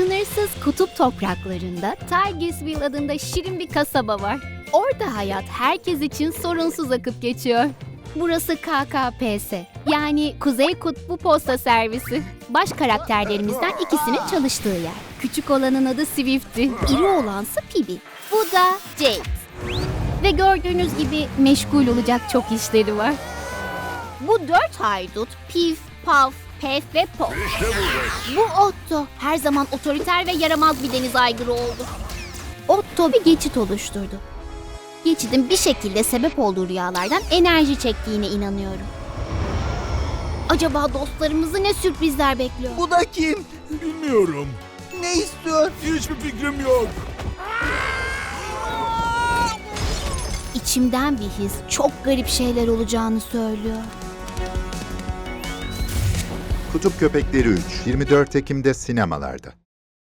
Sınırsız kutup topraklarında Tigersville adında şirin bir kasaba var. Orada hayat herkes için sorunsuz akıp geçiyor. Burası KKPS yani Kuzey Kutbu Posta Servisi. Baş karakterlerimizden ikisinin çalıştığı yer. Küçük olanın adı Swift'ti, iri olansa Pibi. Bu da Jade. Ve gördüğünüz gibi meşgul olacak çok işleri var. Bu dört haydut Pif, Paf, Pef ve Pof. Bu Otto her zaman otoriter ve yaramaz bir deniz aygırı oldu. Otto bir geçit oluşturdu. Geçidin bir şekilde sebep olduğu rüyalardan enerji çektiğine inanıyorum. Acaba dostlarımızı ne sürprizler bekliyor? Bu da kim? Bilmiyorum. Ne istiyor? Hiçbir fikrim yok. İçimden bir his çok garip şeyler olacağını söylüyor. Kutup Köpekleri 3, 24 Ekim'de sinemalarda.